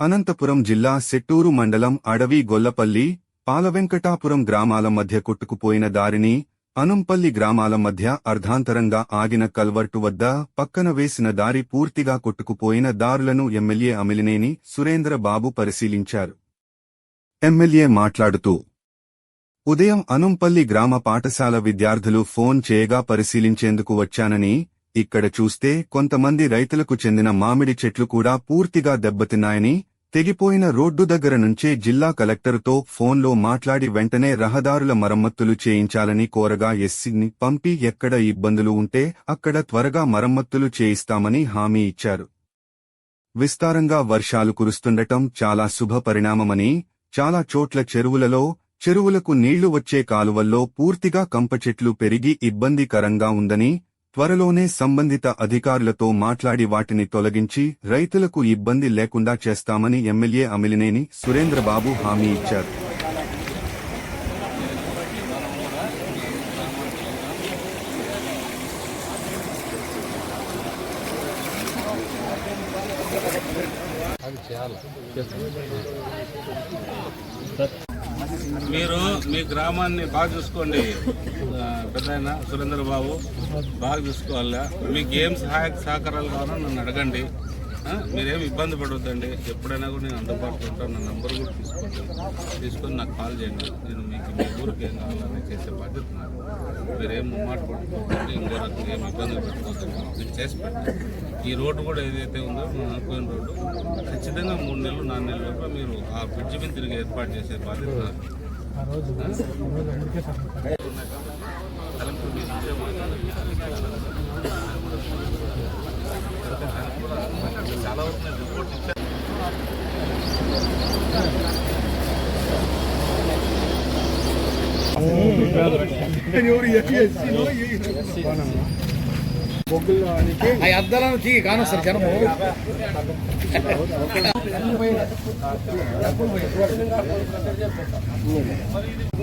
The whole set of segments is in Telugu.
అనంతపురం జిల్లా సెట్టూరు మండలం అడవి గొల్లపల్లి పాలవెంకటాపురం గ్రామాల మధ్య కొట్టుకుపోయిన దారిని అనుంపల్లి గ్రామాల మధ్య అర్ధాంతరంగా ఆగిన కల్వర్టు వద్ద పక్కన వేసిన దారి పూర్తిగా కొట్టుకుపోయిన దారులను ఎమ్మెల్యే అమిలినేని సురేంద్రబాబు పరిశీలించారు. ఎమ్మెల్యే మాట్లాడుతూ ఉదయం అనుంపల్లి గ్రామ పాఠశాల విద్యార్థులు ఫోన్ చేయగా పరిశీలించేందుకు వచ్చానని ఇక్కడ చూస్తే కొంతమంది రైతులకు చెందిన మామిడి చెట్లు కూడా పూర్తిగా దెబ్బతిన్నాయని తెగిపోయిన రోడ్డు దగ్గర నుంచే జిల్లా కలెక్టరుతో ఫోన్లో మాట్లాడి వెంటనే రహదారుల మరమ్మతులు చేయించాలని కోరగా ఎస్సీని పంపి ఎక్కడ ఇబ్బందులు ఉంటే అక్కడ త్వరగా మరమ్మతులు చేయిస్తామని హామీ ఇచ్చారు. విస్తారంగా వర్షాలు కురుస్తుండటం చాలా శుభ పరిణామమని చాలా చోట్ల చెరువులలో చెరువులకు నీళ్ళు వచ్చే కాలువల్లో పూర్తిగా కంప చెట్లు పెరిగి ఇబ్బందికరంగా ఉందని త్వరలోనే సంబంధిత అధికారులతో మాట్లాడి వాటిని తొలగించి రైతులకు ఇబ్బంది లేకుండా చేస్తామని ఎమ్మెల్యే అమిలినేని సురేంద్రబాబు హామీ ఇచ్చారు. అది చేయాలి? మీరు మీ గ్రామాన్ని బాగా చూసుకోండి. పెద్ద సురేంద్ర బాబు బాగా చూసుకోవాలా? మీకు ఏం సహాయ సహకారాలు కావాలో నన్ను అడగండి. మీరేం ఇబ్బంది పడవద్దండి ఎప్పుడైనా కూడా నేను అందుబాటులో ఉంటాను. నా నంబర్ కూడా తీసుకోండి. తీసుకొని నాకు కాల్ చేయండి. నేను మీకు మీ ఊరికి ఏం కావాలని చేసే బాధ్యత నాది. మీరేం మాట పట్టుకోకండి ఇంకో రకంగా ఏం ఇబ్బంది పెట్టుకోవద్దండి నేను చేసి పెట్టాను ఈ రోడ్డు కూడా ఏదైతే ఉందో మనం అనుకున్న రోడ్డు ఖచ్చితంగా మూడు నెలలు నాలుగు నెలల లోపల మీరు ఆ బ్రిడ్జ్ మీద తిరిగి ఏర్పాటు చేసే బాధ్యత. చాలా వరకు నేను రిపోర్ట్ ఇచ్చాను ఆ అద్దాలను తీ కానొస్తారు జనము.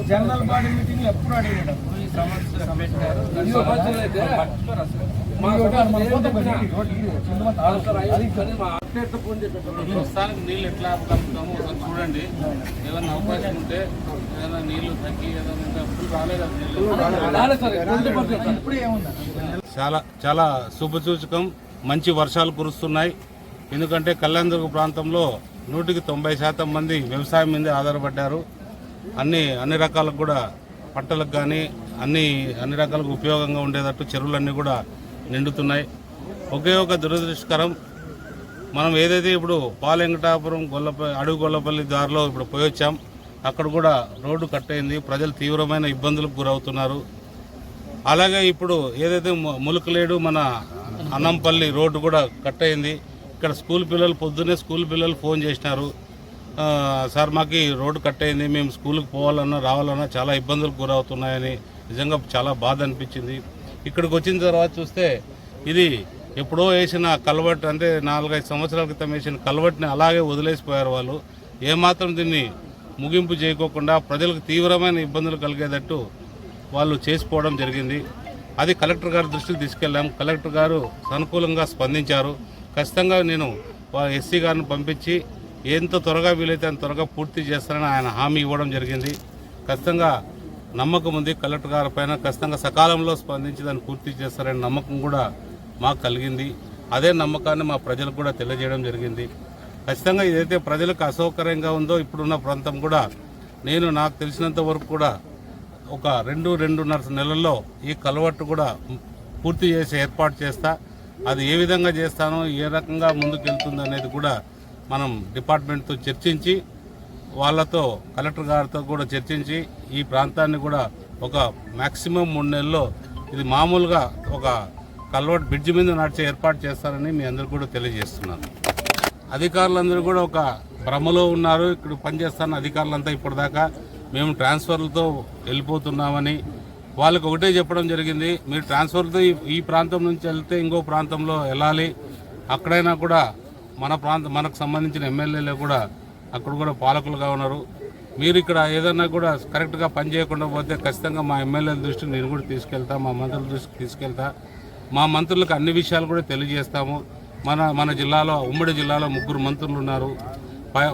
జనరల్ బాడీ మీటింగ్ ఎప్పుడు అడిగేటప్పుడు ఈ సమస్య సమస్య ప్రస్తుతానికి నీళ్ళు ఎట్లా ఆపగలుగుతామో ఒకసారి చూడండి. ఏదైనా అవకాశం ఉంటే ఏదైనా నీళ్ళు తగ్గి ఏదైనా ఇంకా ఫుల్ రాలేదు నీళ్ళు. ఇప్పుడు ఏముంది? చాలా చాలా శుభసూచకం. మంచి వర్షాలు కురుస్తున్నాయి. ఎందుకంటే కళ్యాణదుర్గ ప్రాంతంలో నూటికి తొంభై శాతం మంది వ్యవసాయం మీద ఆధారపడ్డారు. అన్ని అన్ని రకాలకు కూడా పంటలకు కానీ అన్ని అన్ని రకాలకు ఉపయోగంగా ఉండేటట్టు చెరువులన్నీ కూడా నిండుతున్నాయి. ఒకే ఒక దురదృష్టకరం మనం ఏదైతే ఇప్పుడు పాలెంకటాపురం గొల్లపల్లి అడుగు గొల్లపల్లి దారిలో ఇప్పుడు పోయొచ్చాం అక్కడ కూడా రోడ్డు కట్టయింది. ప్రజలు తీవ్రమైన ఇబ్బందులకు గురవుతున్నారు. అలాగే ఇప్పుడు ఏదైతే ములుకలేడు మన అన్నంపల్లి రోడ్డు కూడా కట్ అయింది. ఇక్కడ స్కూల్ పిల్లలు పొద్దున్నే స్కూల్ పిల్లలు ఫోన్ చేసినారు. సార్ మాకు ఈ రోడ్డు కట్ అయింది మేము స్కూల్కి పోవాలన్నా రావాలన్నా చాలా ఇబ్బందులకు గురవుతున్నాయని నిజంగా చాలా బాధ అనిపించింది. ఇక్కడికి వచ్చిన తర్వాత చూస్తే ఇది ఎప్పుడో వేసిన కల్వర్ట్ అంటే నాలుగైదు సంవత్సరాల క్రితం వేసిన కల్వర్ట్ని అలాగే వదిలేసిపోయారు వాళ్ళు. ఏమాత్రం దీన్ని ముగింపు చేయకోకుండా ప్రజలకు తీవ్రమైన ఇబ్బందులు కలిగేటట్టు వాళ్ళు చేసిపోవడం జరిగింది. అది కలెక్టర్ గారి దృష్టికి తీసుకెళ్ళాం. కలెక్టర్ గారు సానుకూలంగా స్పందించారు. ఖచ్చితంగా నేను ఎస్సీ గారిని పంపించి ఎంత త్వరగా వీలైతే అంత త్వరగా పూర్తి చేస్తానని ఆయన హామీ ఇవ్వడం జరిగింది. ఖచ్చితంగా నమ్మకం ఉంది కలెక్టర్ గారి పైన. ఖచ్చితంగా సకాలంలో స్పందించి దాన్ని పూర్తి చేస్తారనే నమ్మకం కూడా మాకు కలిగింది. అదే నమ్మకాన్ని మా ప్రజలకు కూడా తెలియజేయడం జరిగింది. ఖచ్చితంగా ఏదైతే ప్రజలకు అసౌకర్యంగా ఉందో ఇప్పుడున్న ప్రాంతం కూడా నేను నాకు తెలిసినంత వరకు కూడా ఒక రెండు రెండున్నర నెలల్లో ఈ కలవట్టు కూడా పూర్తి చేసి ఏర్పాటు చేస్తా. అది ఏ విధంగా చేస్తానో ఏ రకంగా ముందుకెళ్తుంది అనేది కూడా మనం డిపార్ట్మెంట్తో చర్చించి వాళ్ళతో కలెక్టర్ గారితో కూడా చర్చించి ఈ ప్రాంతాన్ని కూడా ఒక మ్యాక్సిమం మూడు నెలల్లో ఇది మామూలుగా ఒక కల్వర్ట్ బ్రిడ్జ్ మీద నడిచే ఏర్పాటు చేస్తారని మీ అందరు కూడా తెలియజేస్తున్నాను అధికారులందరూ కూడా ఒక భ్రమలో ఉన్నారు. ఇక్కడ పనిచేస్తున్న అధికారులంతా ఇప్పటిదాకా మేము ట్రాన్స్ఫర్లతో వెళ్ళిపోతున్నామని వాళ్ళకి ఒకటే చెప్పడం జరిగింది. మీరు ట్రాన్స్ఫర్తో ఈ- ఈ ప్రాంతం నుంచి వెళ్తే ఇంకో ప్రాంతంలో వెళ్ళాలి. అక్కడైనా కూడా మన ప్రాంతం మనకు సంబంధించిన ఎమ్మెల్యేలు కూడా అక్కడ కూడా పాలకులుగా ఉన్నారు. మీరు ఇక్కడ ఏదన్నా కూడా కరెక్ట్గా పని చేయకుండా పోతే ఖచ్చితంగా మా ఎమ్మెల్యేల దృష్టికి నేను కూడా తీసుకెళ్తా మా మంత్రుల దృష్టికి తీసుకెళ్తా. మా మంత్రులకు అన్ని విషయాలు కూడా తెలియజేస్తాము. మన మన జిల్లాలో ఉమ్మడి జిల్లాలో ముగ్గురు మంత్రులు ఉన్నారు.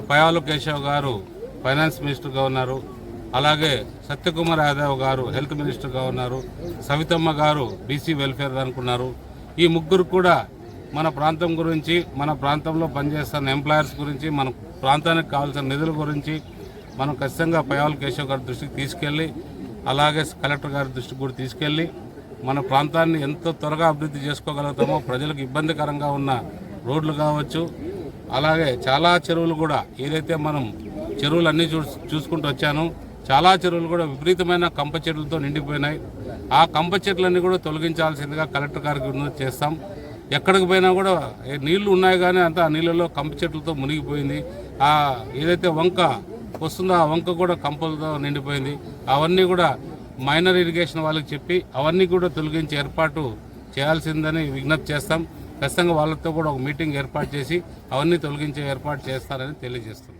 పయాలు కేశవ్ గారు ఫైనాన్స్ మినిస్టర్గా ఉన్నారు. అలాగే సత్యకుమార్ యాదవ్ గారు హెల్త్ మినిస్టర్గా ఉన్నారు సవితమ్మ గారు బీసీ వెల్ఫేర్ అనుకున్నారు. ఈ ముగ్గురు కూడా మన ప్రాంతం గురించి మన ప్రాంతంలో పనిచేస్తున్న ఎంప్లాయర్స్ గురించి మన ప్రాంతానికి కావాల్సిన నిధుల గురించి మనం ఖచ్చితంగా పయాల్ కేశవ్ గారి దృష్టికి తీసుకెళ్ళి అలాగే కలెక్టర్ గారి దృష్టికి కూడా తీసుకెళ్ళి మన ప్రాంతాన్ని ఎంత త్వరగా అభివృద్ధి చేసుకోగలుగుతామో ప్రజలకు ఇబ్బందికరంగా ఉన్న రోడ్లు కావచ్చు అలాగే చాలా చెరువులు కూడా ఏదైతే మనం చెరువులు అన్నీ చూ చూసుకుంటూ వచ్చాను చాలా చెరువులు కూడా విపరీతమైన కంప చెట్లతో నిండిపోయినాయి. ఆ కంప చెట్లన్నీ కూడా తొలగించాల్సిందిగా కలెక్టర్ గారికి చేస్తాం. ఎక్కడికి పోయినా కూడా నీళ్ళు ఉన్నాయి కానీ అంతా ఆ నీళ్ళలో కంప చెట్లతో మునిగిపోయింది. ఆ ఏదైతే వంక వస్తుందో ఆ వంక కూడా కంపలతో నిండిపోయింది. అవన్నీ కూడా మైనర్ ఇరిగేషన్ వాళ్ళకి చెప్పి అవన్నీ కూడా తొలగించి ఏర్పాటు చేయాల్సిందని విజ్ఞప్తి చేస్తాం. ఖచ్చితంగా వాళ్ళతో కూడా ఒక మీటింగ్ ఏర్పాటు చేసి అవన్నీ తొలగించే ఏర్పాటు చేస్తారని తెలియజేస్తున్నాం.